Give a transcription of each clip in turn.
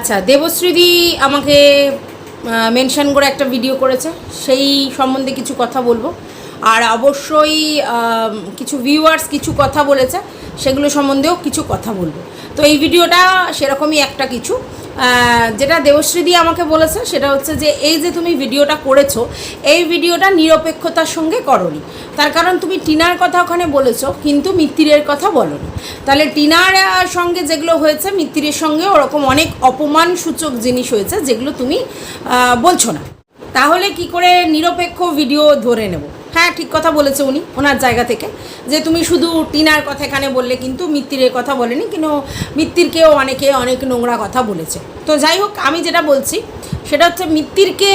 আচ্ছা দেবশ্রীদি আমাকে মেনশন করে একটা ভিডিও করেছে, সেই সম্বন্ধে কিছু কথা বলব। আর অবশ্যই কিছু ভিউয়ার্স কিছু কথা বলেছে, সেগুলো সম্বন্ধেও কিছু কথা বলব। তো এই ভিডিওটা সেরকমই একটা কিছু। যেটা দেবশ্রী দেবশ্রীদি আমাকে বলেছে, সেটা হচ্ছে যে এই যে তুমি ভিডিওটা করেছ, এই ভিডিওটা নিরপেক্ষতার সঙ্গে করনি। তার কারণ তুমি টিনার কথা ওখানে বলেছ, কিন্তু মিত্তিরের কথা বলনি। তাহলে টিনার সঙ্গে যেগুলো হয়েছে, মিত্তিরের সঙ্গে ওরকম অনেক অপমানসূচক জিনিস হয়েছে, যেগুলো তুমি বলছো না। তাহলে কি করে নিরপেক্ষ ভিডিও ধরে নেব? হ্যাঁ ঠিক কথা বলেছে উনি, ওনার জায়গা থেকে। যে তুমি শুধু টিনার কথা এখানে বললে কিন্তু মিত্তিরের কথা বলেনি, কিন্তু মিত্তিরকেও অনেকে অনেক নোংরা কথা বলেছে। তো যাই হোক, আমি যেটা বলছি, সেটা হচ্ছে মিত্তিরকে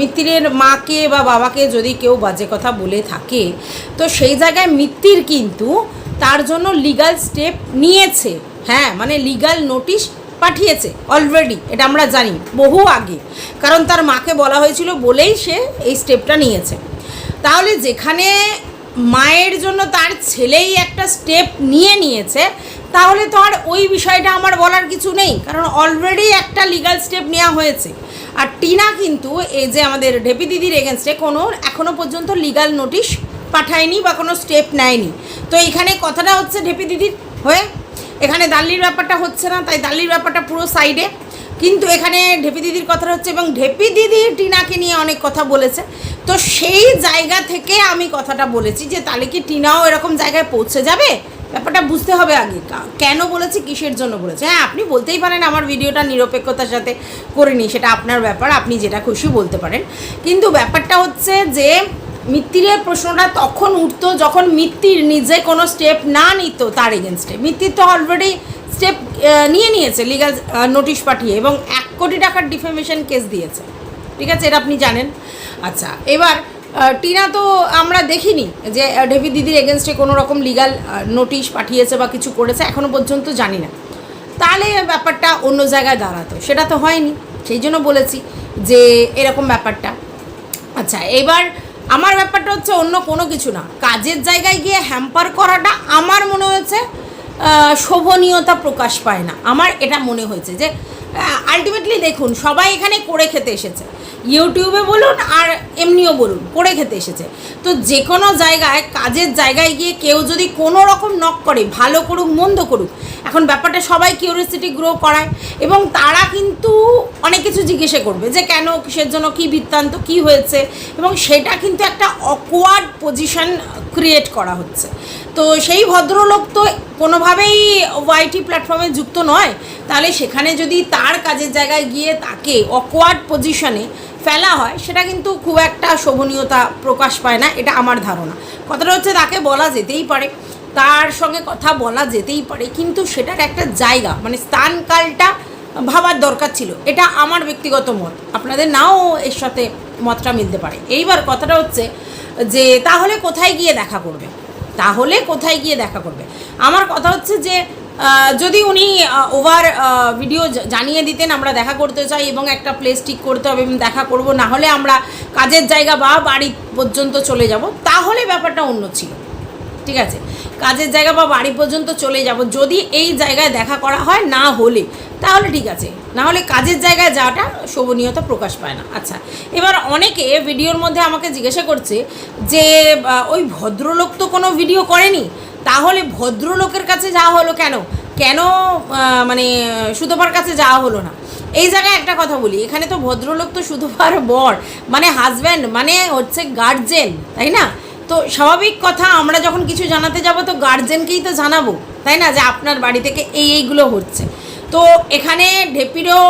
মিত্তিরের মাকে বা বাবাকে যদি কেউ বাজে কথা বলে থাকে, তো সেই জায়গায় মিত্তির কিন্তু তার জন্য লিগাল স্টেপ নিয়েছে। হ্যাঁ মানে লিগাল নোটিশ পাঠিয়েছে অলরেডি এটা আমরা জানি, বহু আগে। কারণ তার মাকে বলা হয়েছিল বলেই সে এই স্টেপটা নিয়েছে। তাহলে যেখানে মায়ের জন্য তার ছেলেই একটা স্টেপ নিয়ে নিয়েছে, তাহলে তো আর ওই বিষয়টা আমার বলার কিছু নেই, কারণ অলরেডি একটা লিগাল স্টেপ নেওয়া হয়েছে। আর টিনা কিন্তু এই যে আমাদের ঢেপি দিদির এগেনস্টে কোনো এখনও পর্যন্ত লিগাল নোটিশ পাঠায়নি বা কোনো স্টেপ নেয়নি। তো এখানে কথাটা হচ্ছে ঢেপি দিদির হয়ে, এখানে দাল্লির ব্যাপারটা হচ্ছে না, তাই দাল্লির ব্যাপারটা পুরো সাইডে কিন্তু এখানে ঢেপি দিদির কথা হচ্ছে, এবং ঢেপি দিদি টিনাকে নিয়ে অনেক কথা বলেছে। তো সেই জায়গা থেকে আমি কথাটা বলেছি যে, তাহলে কি টিনাও এরকম জায়গায় পৌঁছে যাবে? ব্যাপারটা বুঝতে হবে আগে। কেন বলেছি, কিসের জন্য বলেছে? হ্যাঁ আপনি বলতেই পারেন আমার ভিডিওটা নিরপেক্ষতার সাথে করে করিনি সেটা আপনার ব্যাপার, আপনি যেটা খুশি বলতে পারেন। কিন্তু ব্যাপারটা হচ্ছে যে, মিত্তিরের প্রশ্নটা তখন উঠতো যখন মিত্তির নিজে কোনো স্টেপ না নিত তার এগেনস্টে মিত্তির তো অলরেডি স্টেপ নিয়ে নিয়েছে লিগাল নোটিশ পাঠিয়ে এবং এক কোটি টাকার ডিফেমেশন কেস দিয়েছে। ঠিক আছে? এটা আপনি জানেন। আচ্ছা এবার টিনা তো আমরা দেখিনি যে ডেভি দিদির এগেনস্টে কোনো রকম লিগাল নোটিশ পাঠিয়েছে বা কিছু করেছে এখনও পর্যন্ত জানি না। তাহলে ব্যাপারটা অন্য জায়গায় দাঁড়াতো। সেটা তো হয়নি। সেই জন্য বলেছি যে, এরকম ব্যাপারটা। আচ্ছা এবার আমার ব্যাপারটা হচ্ছে অন্য কোনো কিছু না। কাজের জায়গায় গিয়ে হ্যাম্পার করাটা আমার মনে হয়েছে। শোভনীয়তা প্রকাশ পায় না। আমার এটা মনে হয়েছে যে আলটিমেটলি দেখুন, সবাই এখানে করে খেতে এসেছে। ইউটিউবে বলুন আর এমনিও বলুন, করে খেতে এসেছে। তো যে কোনো জায়গায়, কাজের জায়গায় গিয়ে কেউ যদি কোনো রকম নক করে, ভালো করুক, মন্দ করুক, এখন ব্যাপারটা সবাই কিউরিয়াসিটি গ্রো করায় এবং তারা কিন্তু অনেক কিছু জিজ্ঞেসে করবে যে, কেন, কিসের জন্য, কী বৃত্তান্ত, কী হয়েছে? এবং সেটা কিন্তু একটা অকওয়ার্ড পজিশন ক্রিয়েট করা হচ্ছে। তো সেই ভদ্রলোক তো কোনোভাবেই ওয়াইটি প্ল্যাটফর্মে যুক্ত নয়। তাহলে সেখানে যদি তার কাজের জায়গায় গিয়ে তাকে অকওয়ার্ড পজিশনে ফেলা হয়, সেটা কিন্তু খুব একটা শোভনীয়তা প্রকাশ পায় না, এটা আমার ধারণা। কথাটা হচ্ছে তাকে বলা যেতেই পারে, তার সঙ্গে কথা বলা যেতেই পারে, কিন্তু সেটার একটা জায়গা মানে স্থানকালটা ভাবার দরকার ছিল, এটা আমার ব্যক্তিগত মত। আপনাদের নাও এর সাথে মতটা মিলতে পারে। এইবার কথাটা হচ্ছে যে তাহলে কোথায় গিয়ে দেখা করবে? তাহলে কোথায় গিয়ে দেখা করবে? আমার কথা হচ্ছে যে যদি উনি ওভার ভিডিও জানিয়ে দিতেন আমরা দেখা করতে চাই এবং একটা প্লেস ঠিক করতে হবে এবং দেখা করব, না হলে আমরা কাজের জায়গা বা বাড়ি পর্যন্ত চলে যাব। তাহলে ব্যাপারটা অন্য ছিল। ঠিক আছে? কাজের জায়গা বা বাড়ি পর্যন্ত চলে যাব। যদি এই জায়গায় দেখা করা হয়, না হলে। তাহলে ঠিক আছে। না হলে কাজের জায়গায় যাওয়াটা শোভনীয়তা প্রকাশ পায় না। আচ্ছা এবার অনেকে ভিডিওর মধ্যে আমাকে জিজ্ঞাসা করছে যে ওই ভদ্রলোক তো কোনো ভিডিও করেনি? তাহলে ভদ্রলোকের কাছে যাওয়া হলো কেন? কেন মানে সুতোপার কাছে যাওয়া হলো না? এই জায়গায় একটা কথা বলি, এখানে তো ভদ্রলোক তো সুতোপার বর মানে হাজব্যান্ড মানে হচ্ছে গার্জেন তাই না? তো স্বাভাবিক কথা, আমরা যখন কিছু জানাতে যাব তো গার্জেনকেই তো জানাব, তাই না? যে আপনার বাড়ি থেকে এই, এইগুলো হচ্ছে। তো এখানে ঢেপিরও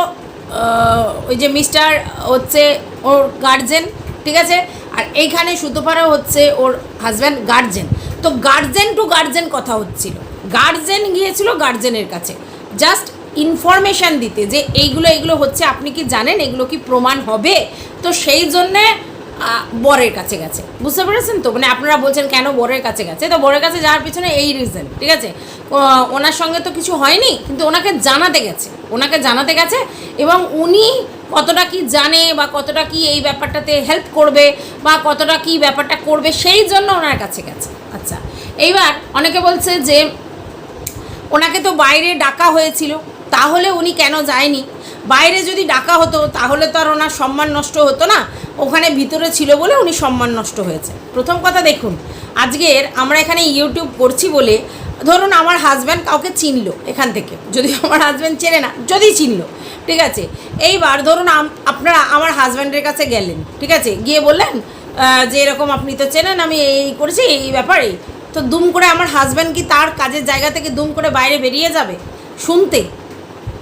ওই যে মিস্টার হচ্ছে ওর গার্জেন ঠিক আছে? আর এইখানে সুতোপাড়াও হচ্ছে ওর হাজব্যান্ড গার্জেন তো গার্জেন টু গার্জেন কথা হচ্ছিল। গার্জেন গিয়েছিল গার্জেনের কাছে। জাস্ট ইনফরমেশান দিতে যে এইগুলো এইগুলো হচ্ছে, আপনি কি জানেন, এগুলো কি প্রমাণ হবে? তো সেই জন্যে বরের কাছে গেছে। বুঝতে পেরেছেন তো? মানে আপনারা বলছেন, কেন বরের কাছে গেছে? তো বরের কাছে যাওয়ার পিছনে এই রিজন ঠিক আছে? ওনার সঙ্গে তো কিছু হয়নি, কিন্তু ওনাকে জানাতে গেছে। ওনাকে জানাতে গেছে এবং উনি কতটা কি জানে বা কতটা কি এই ব্যাপারটাতে হেল্প করবে বা কতটা কি ব্যাপারটা করবে, সেই জন্য ওনার কাছে গেছে। আচ্ছা এইবার অনেকে বলছে যে, ওনাকে তো বাইরে ডাকা হয়েছিল, তাহলে উনি কেন যায়নি? বাইরে যদি ডাকা হতো, তাহলে তো আর ওনার সম্মান নষ্ট হতো না। ওখানে ভিতরে ছিল বলে উনি সম্মান নষ্ট হয়েছে। প্রথম কথা দেখুন, আজকের আমরা এখানে ইউটিউব করছি বলে ধরুন আমার হাজব্যান্ড কাউকে চিনলো এখান থেকে। যদি আমার হাজব্যান্ড চেনে না, যদি চিনলো, ঠিক আছে? এইবার ধরুন আপনারা আমার হাজব্যান্ডের কাছে গেলেন, ঠিক আছে? গিয়ে বললেন যে এরকম আপনি তো চেনেন, আমি এই করেছি, এই ব্যাপারে তো দুম করে আমার হাজব্যান্ড কি তার কাজের জায়গা থেকে দুম করে বাইরে বেরিয়ে যাবে? শুনতে।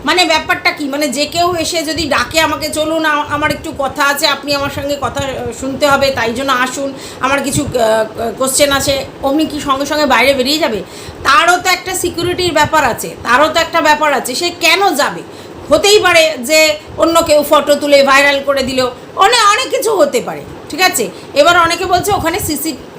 মানে ব্যাপারটা কি? মানে যে কেউ এসে যদি ডাকে আমাকে, চলুন আমার একটু কথা আছে, আপনি আমার সঙ্গে কথা শুনতে হবে, তাই জন্য আসুন, আমার কিছু কোশ্চেন আছে। অমনি কি সঙ্গে সঙ্গে বাইরে বেরিয়ে যাবে? তারও তো একটা সিকিউরিটির ব্যাপার আছে, তারও তো একটা ব্যাপার আছে, সে কেন যাবে? হতেই পারে যে অন্য কেউ ফটো তুলে ভাইরাল করে দিল অনেক অনেক কিছু হতে পারে, ঠিক আছে? এবার অনেকে বলছে, ওখানে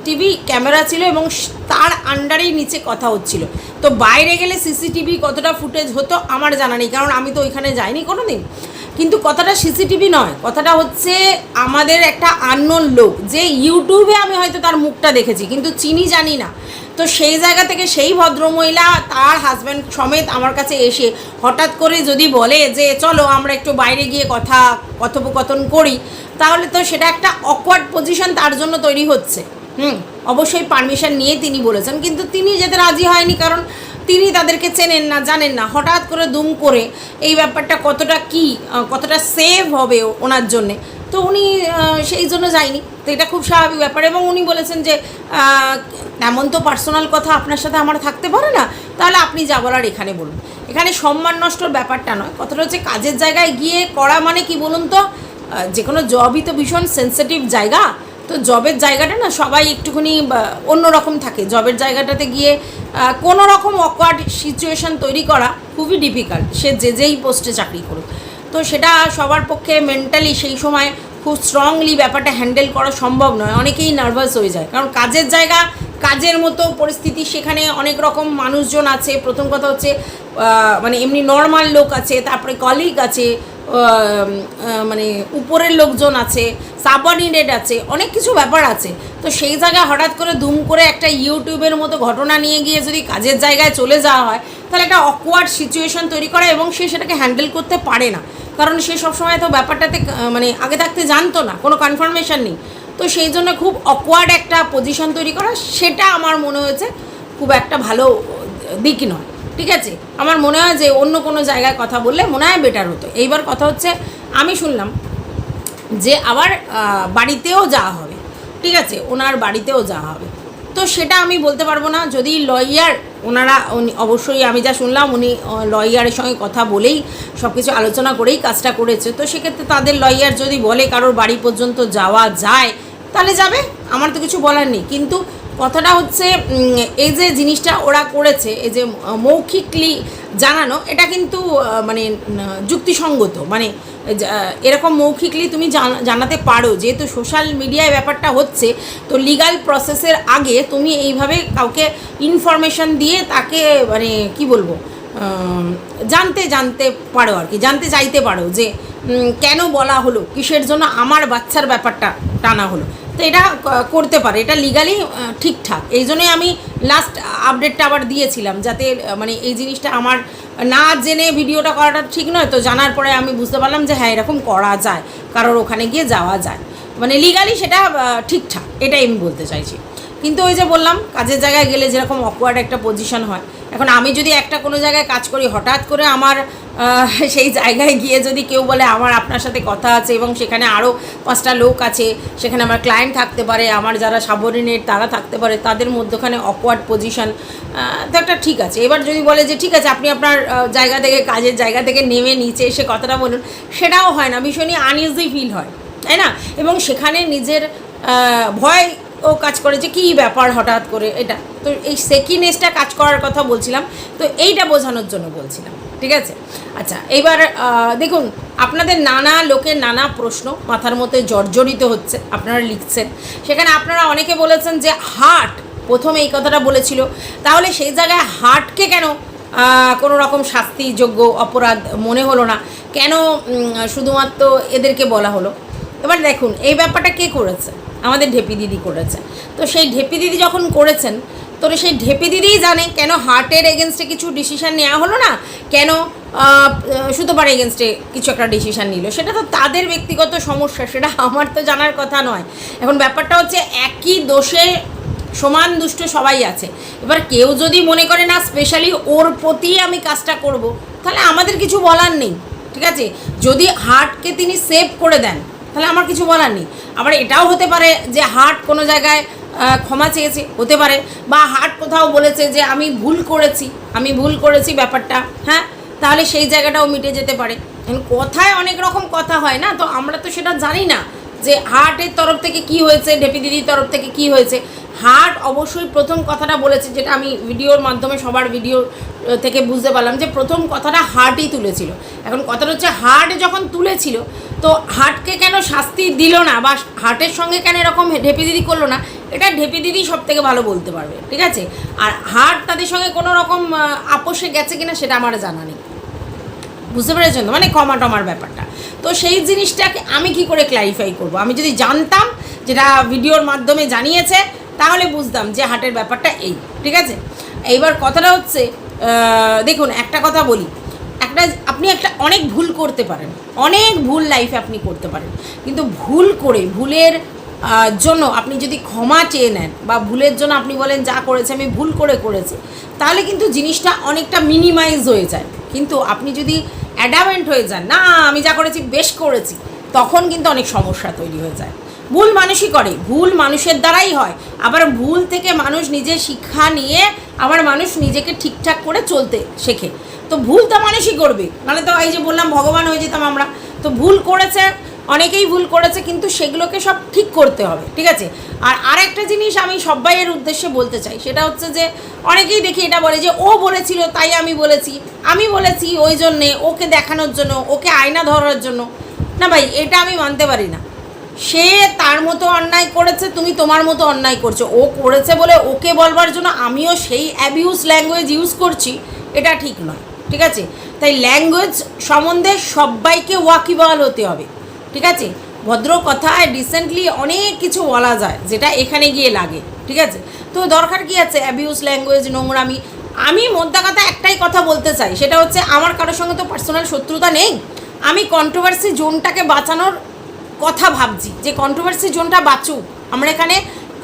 সিসিটিভি ক্যামেরা ছিল এবং তার আন্ডারেই নিচে কথা হচ্ছিল। তো বাইরে গেলে সিসিটিভি কতটা ফুটেজ হতো আমার জানা নেই, কারণ আমি তো ওইখানে যাইনি কোনো দিন কিন্তু কথাটা সিসিটিভি নয়, কথাটা হচ্ছে আমাদের একটা আননোন লোক, যে ইউটিউবে আমি হয়তো তার মুখটা দেখেছি, কিন্তু চিনি জানি না। তো সেই জায়গা থেকে সেই ভদ্রমহিলা তার হাজব্যান্ড সমেত আমার কাছে এসে হঠাৎ করে যদি বলে যে, চলো আমরা একটু বাইরে গিয়ে কথা, কথোপকথন করি, তাহলে তো সেটা একটা অকওয়ার্ড পজিশন তার জন্য তৈরি হচ্ছে। হুম, অবশ্যই পারমিশন নিয়ে তিনি বলেছেন, কিন্তু তিনি যেতে রাজি হয়নি কারণ তিনি তাদেরকে চেনেন না, জানেন না। হঠাৎ করে দুম করে এই ব্যাপারটা কতটা কি কতটা সেভ হবে ওনার জন্যে। তো উনি সেই জন্য যায়নি। তো এটা খুব স্বাভাবিক ব্যাপার এবং উনি বলেছেন যে এমন তো পার্সোনাল কথা আপনার সাথে আমার থাকতে পারে না, তাহলে আপনি যা বলার এখানে বলুন। এখানে সম্মান নষ্টর ব্যাপারটা নয়, কথাটা হচ্ছে কাজের জায়গায় গিয়ে করা মানে কি বলুন তো? যে কোনো জবই তো ভীষণ সেন্সিটিভ জায়গা। তো জবের জায়গাটা না সবাই একটুখানি অন্যরকম থাকে। জবের জায়গাটাতে গিয়ে কোনো রকম অকওয়ার্ড সিচুয়েশন তৈরি করা খুবই ডিফিকাল্ট সে যে যেই পোস্টে চাকরি করুক। তো সেটা সবার পক্ষে মেন্টালি সেই সময় খুব স্ট্রংলি ব্যাপারটা হ্যান্ডেল করা সম্ভব নয়। অনেকেই নার্ভাস হয়ে যায়। কারণ কাজের জায়গা, কাজের মতো পরিস্থিতি সেখানে অনেক রকম মানুষজন আছে। প্রথম কথা হচ্ছে মানে এমনি নর্মাল লোক আছে, তারপরে কলিগ আছে মানে উপরের লোকজন আছে। সাবঅর্ডিনেট আছে, অনেক কিছু ব্যাপার আছে। তো সেই জায়গায় হঠাৎ করে দুম করে একটা ইউটিউবের মতো ঘটনা নিয়ে গিয়ে যদি কাজের জায়গায় চলে যাওয়া হয়, তাহলে একটা অকওয়ার্ড সিচুয়েশন তৈরি করে এবং সে সেটাকে হ্যান্ডেল করতে পারে না। কারণ সে সবসময় তো ব্যাপারটাতে মানে আগে থাকতে জানতো না, কোনো কনফার্মেশন নেই। তো সেই জন্য খুব অকওয়ার্ড একটা পজিশন তৈরি করা, সেটা আমার মনে হয়েছে খুব একটা ভালো দিক নয়। ঠিক আছে? আমার মনে হয় যে অন্য কোনো জায়গায় কথা বললে মনে হয় বেটার হতো। এইবার কথা হচ্ছে, আমি শুনলাম যে আবার বাড়িতেও যাওয়া হবে। ঠিক আছে? ওনার বাড়িতেও যাওয়া হবে। তো সেটা আমি বলতে পারব না। যদি লয়ার, ওনারা, উনি, অবশ্যই আমি যা শুনলাম, উনি লয়ারের সঙ্গে কথা বলেই সব কিছু আলোচনা করেই কাজটা করেছে। তো সেক্ষেত্রে তাদের লয়ার যদি বলে কারোর বাড়ি পর্যন্ত যাওয়া যায়, তাহলে যাবে? আমার তো কিছু বলার নেই। কিন্তু কথাটা হচ্ছে এই যে জিনিসটা ওরা করেছে, এই যে মৌখিকলি জানানো, এটা কিন্তু মানে যুক্তিসঙ্গত। মানে এরকম মৌখিকলি তুমি জানা- জানাতে পারো। যেহেতু সোশ্যাল মিডিয়ায় ব্যাপারটা হচ্ছে, তো লিগাল প্রসেসের আগে তুমি এইভাবে কাউকে ইনফরমেশন দিয়ে তাকে মানে কি বলব জানতে জানতে পারো আর কি, জানতে চাইতে পারো যে কেন বলা হলো, কিসের জন্য আমার বাচ্চার ব্যাপারটা টানা হলো। তো এটা করতে পারে। এটা লিগালি ঠিকঠাক। এই জন্যই আমি লাস্ট আপডেটটা আবার দিয়েছিলাম, যাতে মানে এই জিনিসটা আমার না জেনে ভিডিওটা করাটা ঠিক নয়, তো জানার পরে আমি বুঝতে পারলাম যে হ্যাঁ এরকম করা যায়। কারোর ওখানে গিয়ে যাওয়া যায়। মানে লিগালি সেটা ঠিকঠাক। এটাই আমি বলতে চাইছি। কিন্তু ওই যে বললাম, কাজের জায়গায় গেলে যেরকম অকওয়ার্ড একটা পজিশন হয়। এখন আমি যদি একটা কোনো জায়গায় কাজ করি, হঠাৎ করে আমার সেই জায়গায় গিয়ে যদি কেউ বলে আমার আপনার সাথে কথা আছে এবং সেখানে আরও পাঁচটা লোক আছে, সেখানে আমার ক্লায়েন্ট থাকতে পারে, আমার যারা সাবঅর্ডিনেট তারা থাকতে পারে, তাদের মধ্যখানে অকওয়ার্ড পজিশন তো একটা ঠিক আছে। এবার যদি বলে যে ঠিক আছে, আপনি আপনার জায়গা থেকে, কাজের জায়গা থেকে নেমে নিচে এসে কথাটা বলুন, সেটাও হয় না, ভীষণই আনইজি ফিল হয়, তাই না? এবং সেখানে নিজের ভয় ও কাজ করে যে কী ব্যাপার হঠাৎ করে এটা। তো এই সেকিনেসটা কাজ করার কথা বলছিলাম, তো এইটা বোঝানোর জন্য বলছিলাম। ঠিক আছে? আচ্ছা এইবার আহ, দেখুন আপনাদের নানা লোকের নানা প্রশ্ন মাথার মধ্যে জর্জরিত হচ্ছে আপনারা লিখছেন। সেখানে আপনারা অনেকে বলেছেন যে হার্ট প্রথম এই কথাটা বলেছিল। তাহলে সেই জায়গায় হার্টকে কেন কোনো রকম শাস্তিযোগ্য অপরাধ মনে হলো না? কেন শুধুমাত্র এদেরকে বলা হলো? এবার দেখুন এই ব্যাপারটা কে করেছে? আমাদের ঢেপি দিদি করেছে। তো সেই ঢেপি দিদি যখন করেছেন তোর সেই ঢেপে দিদিই জানে কেন হার্টের এগেনস্টে কিছু ডিসিশান নেওয়া হলো না? কেন সুতোপার এগেনস্টে কিছু একটা ডিসিশান নিল? সেটা তো তাদের ব্যক্তিগত সমস্যা, সেটা আমার তো জানার কথা নয়। এখন ব্যাপারটা হচ্ছে একই দোষে সমান দুষ্ট সবাই আছে। এবার কেউ যদি মনে করে না স্পেশালি ওর প্রতি আমি কাজটা করব, তাহলে আমাদের কিছু বলার নেই, ঠিক আছে? যদি হার্টকে তিনি সেভ করে দেন, তাহলে আমার কিছু বলার নেই। আবার এটাও হতে পারে যে হার্ট কোনো জায়গায় ক্ষমা চেয়েছে, হতে পারে। বা হার্ট কোথাও বলেছে যে, আমি ভুল করেছি, আমি ভুল করেছি ব্যাপারটা। হ্যাঁ? তাহলে সেই জায়গাটাও মিটে যেতে পারে। কথায় অনেক রকম কথা হয় না? তো আমরা তো সেটা জানি না যে হার্টের তরফ থেকে কি হয়েছে ঢেপি দিদির তরফ থেকে কি হয়েছে। হার্ট অবশ্যই প্রথম কথাটা বলেছে, যেটা আমি ভিডিওর মাধ্যমে, সবার ভিডিও থেকে বুঝতে পারলাম যে, প্রথম কথাটা হার্টই তুলেছিল। এখন কথাটা হচ্ছে হার্ট যখন তুলেছিল, তো হার্টকে কেন শাস্তি দিল না? বা হার্টের সঙ্গে কেন এরকম ঢেপি দিদি করল না? এটা ঢেপি দিদি সব থেকে ভালো বলতে পারবে, ঠিক আছে? আর হার্ট তাদের সঙ্গে কোনো রকম আপোষে গেছে কিনা সেটা আমার জানা নেই। বুঝতে পেরেছেন তো? মানে কমা টমার ব্যাপারটা। তো সেই জিনিসটাকে আমি কি করে ক্ল্যারিফাই করব? আমি যদি জানতাম যেটা ভিডিওর মাধ্যমে জানিয়েছে, তাহলে বুঝতাম যে হাটের ব্যাপারটা এই, ঠিক আছে? এইবার কথাটা হচ্ছে দেখুন, একটা কথা বলি। একটা, আপনি একটা অনেক ভুল করতে পারেন। অনেক ভুল লাইফে আপনি করতে পারেন। কিন্তু ভুল করে, ভুলের জন্য আপনি যদি ক্ষমা চেয়ে নেন বা ভুলের জন্য আপনি বলেন, যা করেছে আমি ভুল করে করেছি, তাহলে কিন্তু জিনিসটা অনেকটা মিনিমাইজ হয়ে যায়। কিন্তু আপনি যদি অ্যাডামেন্ট হয়ে যান, না, আমি যা করেছি বেশ করেছি, তখন কিন্তু অনেক সমস্যা তৈরি হয়ে যায়। ভুল মানুষই করে, ভুল মানুষের দ্বারাই হয়। আবার ভুল থেকে মানুষ নিজে শিক্ষা নিয়ে আবার মানুষ নিজেকে ঠিকঠাক করে চলতে শেখে। তো ভুল তো মানুষই করবে। মানে তো এই যে বললাম, ভগবান হয়ে যেতাম আমরা। তো ভুল করেছে অনেকেই ভুল করেছে, কিন্তু সেগুলোকে সব ঠিক করতে হবে, ঠিক আছে? আর আরেকটা জিনিস আমি সবাইয়ের উদ্দেশ্যে বলতে চাই, সেটা হচ্ছে যে অনেকেই দেখি এটা বলে যে, ও বলেছিল, তাই আমি বলেছি। আমি বলেছি ওই জন্যে, ওকে দেখানোর জন্য, ওকে আয়না ধরার জন্য। না ভাই, এটা আমি মানতে পারি না। সে তার মতো অন্যায় করেছে, তুমি তোমার মতো অন্যায় করছ। ও করেছে বলে ওকে বলবার জন্য আমিও সেই অ্যাবিউজ ল্যাঙ্গুয়েজ ইউজ করছি, এটা ঠিক নয়, ঠিক আছে? তাই ল্যাঙ্গুয়েজ সম্বন্ধে সবাইকে ওয়াকিবহাল হতে হবে। ঠিক আছে? ভদ্র কথায় রিসেন্টলি অনেক কিছু বলা যায়, যেটা এখানে গিয়ে লাগে, ঠিক আছে? তো দরকার কি আছে? অ্যাবিউজ ল্যাঙ্গুয়েজ নোংরামি। আমি মোদ্দা কথা একটাই কথা বলতে চাই, সেটা হচ্ছে আমার কারোর সঙ্গে তো পার্সোনাল শত্রুতা নেই। আমি কন্ট্রোভার্সি জোনটাকে বাঁচানোর কথা ভাবছি, যে কন্ট্রোভার্সি জোনটা বাঁচুক। আমরা এখানে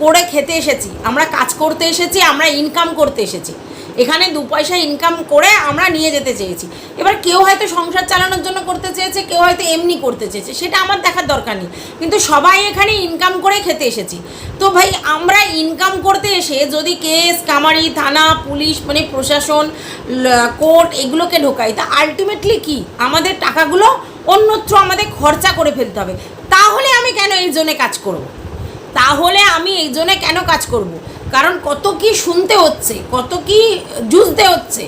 করে খেতে এসেছি, আমরা কাজ করতে এসেছি, আমরা ইনকাম করতে এসেছি। এখানে দু পয়সা ইনকাম করে আমরা নিয়ে যেতে চেয়েছি। এবার কেউ হয়তো সংসার চালানোর জন্য করতে চেয়েছে, কেউ হয়তো এমনি করতে চেয়েছে, সেটা আমার দেখার দরকার নেই। কিন্তু সবাই এখানে ইনকাম করে খেতে এসেছি। তো ভাই, আমরা ইনকাম করতে এসে যদি কেস কামারি, থানা, পুলিশ মানে প্রশাসন কোর্ট এগুলোকে ঢোকাই, তা আলটিমেটলি কি? আমাদের টাকাগুলো অন্যত্র আমাদের খরচা করে ফেলতে হবে। তাহলে আমি কেন এই জন্যে কাজ করব? তাহলে আমি এই জন্যে কেন কাজ করব? কারণ কত কি শুনতে হচ্ছে, কত কি জুঝতে হচ্ছে।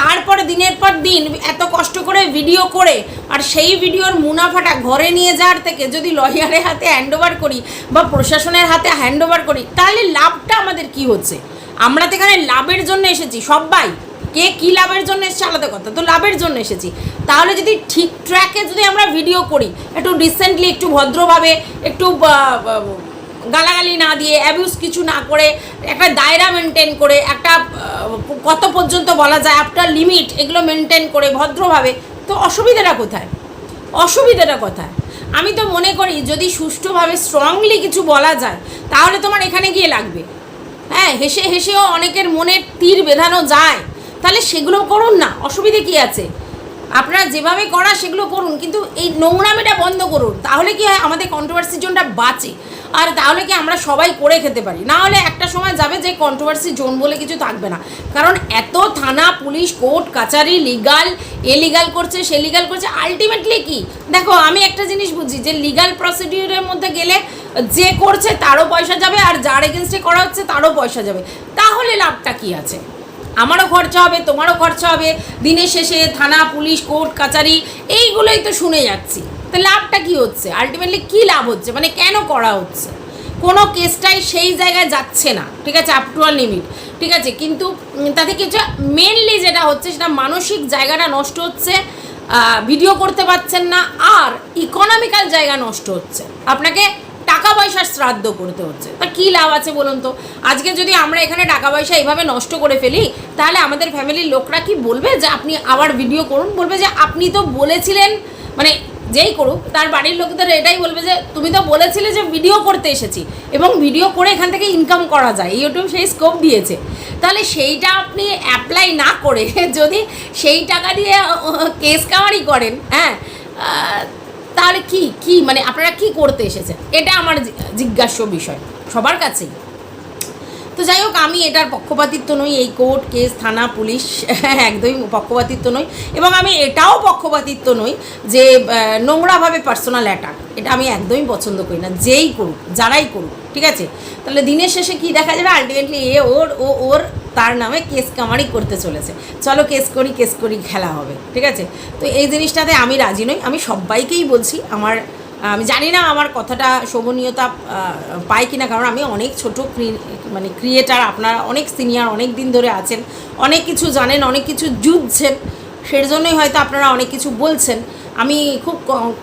তারপরে দিনের পর দিন এত কষ্ট করে ভিডিও করে, আর সেই ভিডিওর মুনাফাটা ঘরে নিয়ে যাওয়ার থেকে যদি লয়ারের হাতে হ্যান্ড ওভার করি বা প্রশাসনের হাতে হ্যান্ড ওভার করি, তাহলে লাভটা আমাদের কি হচ্ছে? আমরা তো এখানে লাভের জন্য এসেছি, সবাই। কে কী লাভের জন্য এসেছে আলাদা কথা, তো লাভের জন্য এসেছি। তাহলে যদি ঠিক ট্র্যাকে যদি আমরা ভিডিও করি, একটু রিসেন্টলি একটু ভদ্রভাবে, একটু গালাগালি না দিয়ে অ্যাবিউজ কিছু না করে, একটা দায়রা মেনটেন করে, একটা কত পর্যন্ত বলা যায় আফটার লিমিট এগুলো মেনটেন করে ভদ্রভাবে, তো অসুবিধাটা কোথায়? অসুবিধাটা কোথায়? আমি তো মনে করি যদি সুষ্ঠুভাবে স্ট্রংলি কিছু বলা যায়, তাহলে তোমার এখানে গিয়ে লাগবে। হ্যাঁ হেসে হেসেও অনেকের মনে তীর বেঁধানো যায়। তাহলে সেগুলো করুন না, অসুবিধে কি আছে? আপনারা যেভাবে করা সেগুলো করুন, কিন্তু এই নোংরামিটা বন্ধ করুন, তাহলে কি হয় আমাদের কন্ট্রোভার্সি জোনটা বাঁচে। আর তাহলে কি আমরা সবাই করে খেতে পারি? না হলে একটা সময় যাবে যে কন্ট্রোভার্সি জোন বলে কিছু থাকবে না। কারণ এত থানা, পুলিশ, কোর্ট, কাচারি লিগাল এ লিগাল করছে, সে লিগাল করছে আলটিমেটলি কি? দেখো, আমি একটা জিনিস বুঝি যে লিগাল প্রসিডিউরের মধ্যে গেলে যে করছে তারও পয়সা যাবে আর যার এগেনস্টে করা হচ্ছে তারও পয়সা যাবে। তাহলে লাভটা কি আছে? আমারও খরচা হবে, তোমারও খরচা হবে। দিনের শেষে থানা, পুলিশ, কোর্ট, কাচারি, এইগুলোই তো শুনে যাচ্ছি। তো লাভটা কি হচ্ছে? আলটিমেটলি কি লাভ হচ্ছে? মানে কেন করা হচ্ছে? কোনো কেসটাই সেই জায়গায় যাচ্ছে না। ঠিক আছে? আপ টু লিমিট ঠিক আছে? কিন্তু তাতে কিছু মেনলি যেটা হচ্ছে, সেটা মানসিক জায়গাটা নষ্ট হচ্ছে ভিডিও করতে পারছেন না, আর ইকোনমিক্যাল জায়গা নষ্ট হচ্ছে। আপনাকে টাকা টাকা পয়সার শ্রাদ্ধ করতে হচ্ছে। তা কী লাভ আছে বলুন তো? আজকে যদি আমরা এখানে টাকা পয়সা এইভাবে নষ্ট করে ফেলি, তাহলে আমাদের ফ্যামিলির লোকরা কি বলবে যে, আপনি আবার ভিডিও করুন? বলবে যে, আপনি তো বলেছিলেন মানে যেই করুক, তার বাড়ির লোকদের এটাই বলবে যে, তুমি তো বলেছিলে যে ভিডিও করতে এসেছি এবং ভিডিও করে এখান থেকে ইনকাম করা যায়। ইউটিউব সেই স্কোপ দিয়েছে। তাহলে সেইটা আপনি অ্যাপ্লাই না করে যদি সেই টাকা দিয়ে কেস কামারি করেন হ্যাঁ তাহলে কি কি মানে আপনারা কি করতে এসেছেন? এটা আমার জিজ্ঞাস্য বিষয় সবার কাছেই। তো যাই হোক, আমি এটার পক্ষপাতিত্ব নই, এই কোর্ট, কেস, থানা, পুলিশ, একদমই পক্ষপাতিত্ব নই এবং আমি এটাও পক্ষপাতিত্ব নই যে নোংরাভাবে পার্সোনাল অ্যাটাক এটা আমি একদমই পছন্দ করি না, যেই করুক, যারাই করুক, ঠিক আছে? তাহলে দিনের শেষে কি দেখা যাবে? আলটিমেটলি এ ওর, ও ওর, তার নামে কেস কামারি করতে চলেছে। চলো কেস করি কেস করি, খেলা হবে, ঠিক আছে? তো এই জিনিসটাতে আমি রাজি নই। আমি সবাইকেই বলছি, আমার, আমি জানি না আমার কথাটা শোভনীয়তা পায় কিনা, কারণ আমি অনেক ছোট মানে ক্রিয়েটার আপনারা অনেক সিনিয়র অনেক দিন ধরে আছেন, অনেক কিছু জানেন, অনেক কিছু যুদ্ধছেন সেই জন্যই হয়তো আপনারা অনেক কিছু বলছেন। আমি খুব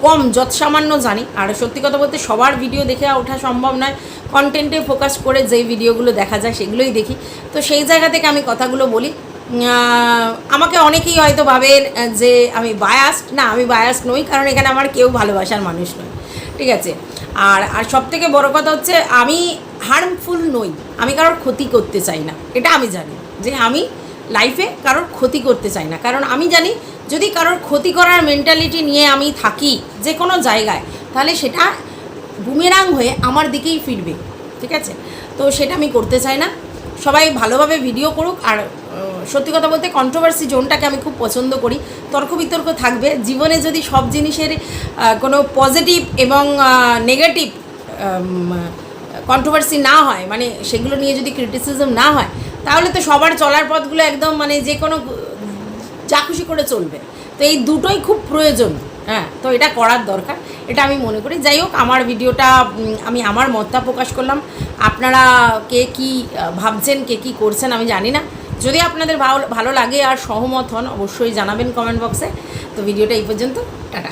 কম যৎসামান্য জানি, আর সত্যি কথা বলতে সবার ভিডিও দেখে ওঠা সম্ভব নয়। কন্টেন্টে ফোকাস করে যেই ভিডিওগুলো দেখা যায়, সেগুলোই দেখি। তো সেই জায়গা থেকে আমি কথাগুলো বলি। আমাকে অনেকেই হয়তো ভাবেন যে আমি বায়াস্ট না, আমি বায়াস্ট নই, কারণ এখানে আমার কেউ ভালোবাসার মানুষ নয়। ঠিক আছে? আর আর সব থেকে বড় কথা হচ্ছে, আমি হার্মফুল নই। আমি কারোর ক্ষতি করতে চাই না। এটা আমি জানি যে আমি লাইফে কারোর ক্ষতি করতে চাই না। কারণ আমি জানি যদি কারোর ক্ষতি করার মেন্টালিটি নিয়ে আমি থাকি যে কোনো জায়গায়, তাহলে সেটা বুমেরাং হয়ে আমার দিকেই ফিরবে। ঠিক আছে? তো সেটা আমি করতে চাই না। সবাই ভালোভাবে ভিডিও করুক আর সত্যি কথা বলতে কন্ট্রোভার্সি জোনটাকে আমি খুব পছন্দ করি। তর্ক বিতর্ক থাকবে। জীবনে যদি সব জিনিসের কোনো পজিটিভ এবং নেগেটিভ কন্ট্রোভার্সি না হয় মানে সেগুলো নিয়ে যদি ক্রিটিসিজম না হয়, তাহলে তো সবার চলার পথগুলো একদম মানে যে কোনো যা খুশি করে চলবে। তো এই দুটোই খুব প্রয়োজন হ্যাঁ তো এটা করার দরকার। এটা আমি মনে করি। যাই হোক, আমার ভিডিওটা আমি আমার মতটা প্রকাশ করলাম। আপনারা কে কী ভাবছেন, কে কী করছেন, আমি জানি না। যদি আপনাদের ভালো ভালো লাগে আর সহমত হন, অবশ্যই জানাবেন কমেন্ট বক্সে তো ভিডিওটা এই পর্যন্ত, টাটা।